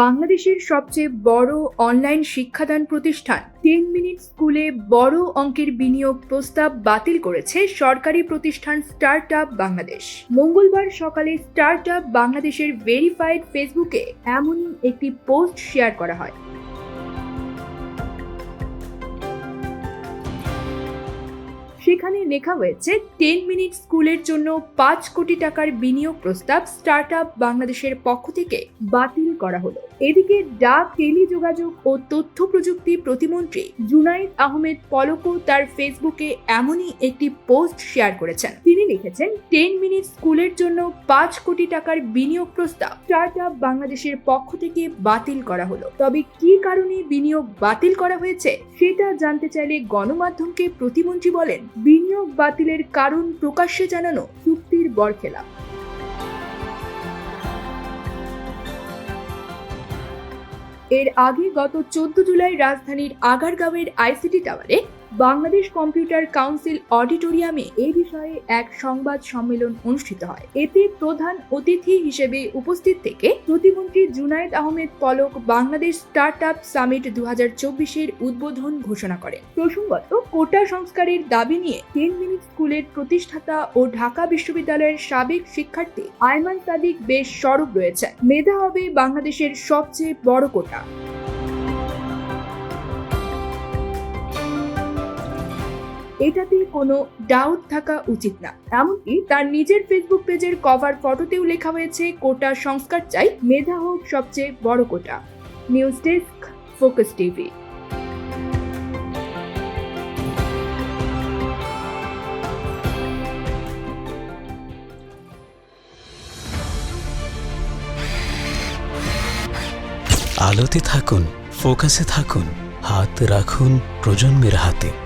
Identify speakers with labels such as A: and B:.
A: বাংলাদেশের সবচেয়ে বড় অনলাইন শিক্ষাদান প্রতিষ্ঠান। টেন মিনিট স্কুলে বড় অঙ্কের বিনিয়োগ প্রস্তাব বাতিল করেছে সরকারি প্রতিষ্ঠান স্টার্ট বাংলাদেশ। মঙ্গলবার সকালে স্টার্ট বাংলাদেশের ভেরিফাইড ফেসবুকে এমনই একটি পোস্ট শেয়ার করা হয়। সেখানে লেখা হয়েছে, টেন মিনিট স্কুলের জন্য পাঁচ কোটি টাকার বিনিয়োগ প্রস্তাব স্টার্ট আপ বাংলাদেশের পক্ষ থেকে বাতিল করা হলো। এদিকে ডাক টেলিযোগাযোগ ও তথ্য প্রযুক্তি প্রতিমন্ত্রী জুনাইদ আহমেদ পলকও তার ফেসবুকে এমনই একটি পোস্ট শেয়ার করেছেন। তিনি লিখেছেন, টেন মিনিট স্কুলের জন্য পাঁচ কোটি টাকার বিনিয়োগ প্রস্তাব স্টার্ট আপ বাংলাদেশের পক্ষ থেকে বাতিল করা হলো। তবে কি কারণে বিনিয়োগ বাতিল করা হয়েছে, সেটা জানতে চাইলে গণমাধ্যমকে প্রতিমন্ত্রী বলেন। বিনিয়োগ বাতিলের কারণ প্রকাশ্যে জানানো চুক্তির বরখেলাপ এর আগে গত চোদ্দ জুলাই রাজধানীর আগারগাঁওয়ের আইসিটি টাওয়ারে বাংলাদেশ কম্পিউটার কাউন্সিল অডিটোরিয়ামে এ বিষয়ে এক সংবাদ সম্মেলন অনুষ্ঠিত হয়। এতে প্রধান অতিথি হিসেবে উপস্থিত থেকে প্রতিমন্ত্রী Junaid Ahmed Palak Bangladesh start up summit দু হাজার চব্বিশের উদ্বোধন ঘোষণা করেন। প্রসঙ্গত, কোটা সংস্কারের দাবি নিয়ে টেন মিনিট স্কুলের প্রতিষ্ঠাতা ও ঢাকা বিশ্ববিদ্যালয়ের সাবেক শিক্ষার্থী আয়মান সাদিক বেশ সরব রয়েছে মেধা হবে বাংলাদেশের সবচেয়ে বড় কোটা। এটাতে কোনো ডাউট থাকা উচিত না। এমনকি তার নিজের ফেসবুক পেজের কভার ফটোতেও লেখা হয়েছে, কোটা সংস্কার চাই, মেধা হোক সবচেয়ে বড় কোটা। নিউজ ডেস্ক ফোকাস টিভি
B: আলোতে থাকুন ফোকাসে থাকুন, হাত রাখুন প্রজন্মের হাতে।